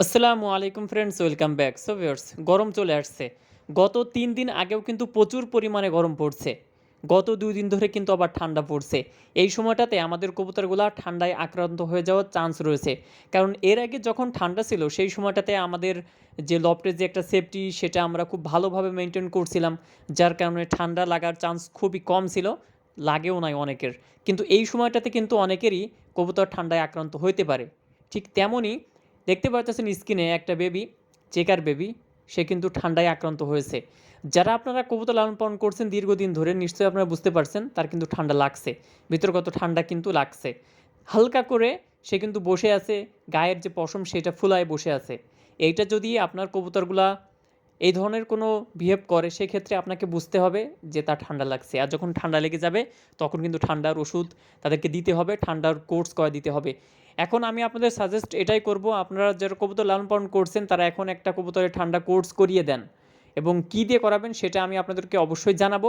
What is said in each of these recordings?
আসসালামু আলাইকুম friends welcome back so viewers গরম চলে আসছে। গত তিন দিন আগেও কিন্তু প্রচুর পরিমাণে গরম পড়ছে। গত দুই দিন ধরে কিন্তু আবার ঠান্ডা পড়ছে। এই সময়টাতে আমাদের কবুতরগুলো ঠান্ডায় আক্রান্ত হয়ে যাওয়ার চান্স রয়েছে। কারণ এর আগে যখন ঠান্ডা ছিল, সেই সময়টাতে আমাদের যে লফটের যে একটা সেফটি সেটা আমরা খুব ভালোভাবে মেনটেন করছিলাম, যার কারণে ঠান্ডা লাগার চান্স খুবই কম ছিল। লাগেও নাই অনেকের। কিন্তু এই সময়টাতে কিন্তু অনেকেরই কবুতর ঠান্ডায় আক্রান্ত হইতে পারে। ঠিক তেমনই দেখতে পাচ্ছেন স্ক্রিনে একটা বেবি, চেকার বেবি, সে কিন্তু ঠান্ডায় আক্রান্ত হয়েছে। যারা আপনারা কবুতর লালন পালন করছেন দীর্ঘদিন ধরে, নিশ্চয়ই আপনারা বুঝতে পারছেন, তার কিন্তু ঠান্ডা লাগছে। ভিতরগত ঠান্ডা কিন্তু লাগছে। হালকা করে সে কিন্তু বসে আছে, গায়ের যে পশম, সেটা ফুলায় বসে আছে। এইটা যদি আপনার কবুতরগুলা এই ধরনের কোনো বিহেভ করে, সেক্ষেত্রে আপনাকে বুঝতে হবে যে তার ঠান্ডা লাগছে। আর যখন ঠান্ডা লেগে যাবে, তখন কিন্তু ঠান্ডার ওষুধ তাদেরকে দিতে হবে, ঠান্ডার কোর্স করে দিতে হবে। এখন আমি আপনাদের সাজেস্ট এটাই করব, আপনারা যারা কবুতর লালন পালন করছেন, তারা এখন একটা কবুতরের ঠান্ডা কোর্স করিয়ে দেন। এবং কী দিয়ে করাবেন সেটা আমি আপনাদেরকে অবশ্যই জানাব।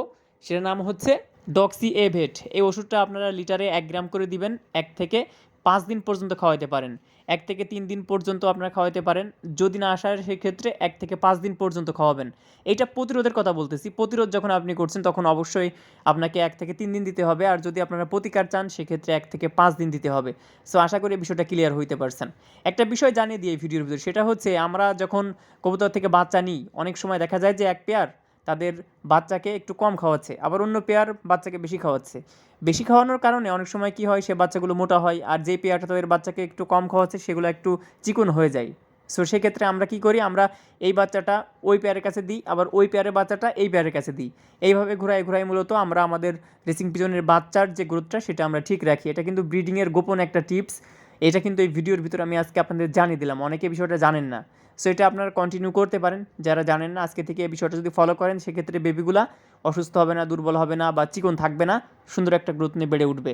সেটার নাম হচ্ছে ডক্সি এভেট এই ওষুধটা আপনারা লিটারে এক গ্রাম করে দিবেন, এক থেকে পাঁচ দিন পর্যন্ত খাওয়াতে পারেন। এক থেকে তিন দিন পর্যন্ত আপনারা খাওয়াতে পারেন। যদি না আসার সেক্ষেত্রে এক থেকে পাঁচ দিন পর্যন্ত খাওয়াবেন। এটা প্রতিরোধের কথা বলতেছি। প্রতিরোধ যখন আপনি করছেন, তখন অবশ্যই আপনাকে এক থেকে তিন দিন দিতে হবে। আর যদি আপনারা প্রতিকার চান, সেক্ষেত্রে এক থেকে পাঁচ দিন দিতে হবে। সো, আশা করি বিষয়টা ক্লিয়ার হইতে পারছেন। একটা বিষয় জানিয়ে দিই এই ভিডিওর ভিতরে। সেটা হচ্ছে, আমরা যখন কবুতর থেকে বাচ্চা নিই, অনেক সময় দেখা যায় যে এক পেয়ার তাদের বাচ্চাকে একটু কম খাওয়াচ্ছে, আবার অন্য পেয়ার বাচ্চাকে বেশি খাওয়াচ্ছে। বেশি খাওয়ানোর কারণে অনেক সময় কি হয়, সে বাচ্চাগুলো মোটা হয়, আর যে পেয়ারটা তাদের বাচ্চাকে একটু কম খাওয়াচ্ছে, সেগুলো একটু চিকন হয়ে যায়। সো সেক্ষেত্রে আমরা কি করি, আমরা এই বাচ্চাটা ওই পেয়ারের কাছে দিই, আবার ওই পেয়ারের বাচ্চাটা এই পেয়ারের কাছে দিই। এইভাবে ঘোরায় ঘোরায় মূলত আমরা আমাদের রেসিং পিজনের বাচ্চার যে গ্রোথটা সেটা আমরা ঠিক রাখি। এটা কিন্তু ব্রিডিংয়ের গোপন একটা টিপস এটা কিন্তু এই ভিডিওর ভিতরে আমি আজকে আপনাদের জানিয়ে দিলাম। অনেকে বিষয়টা জানেন না। সো এটা আপনারা কন্টিনিউ করতে পারেন। যারা জানেন না, আজকে থেকে এই বিষয়টা যদি ফলো করেন, সেক্ষেত্রে বেবিগুলা অসুস্থ হবে না, দুর্বল হবে না বা চিকন থাকবে না, সুন্দর একটা গ্রোথ নিয়ে বেড়ে উঠবে।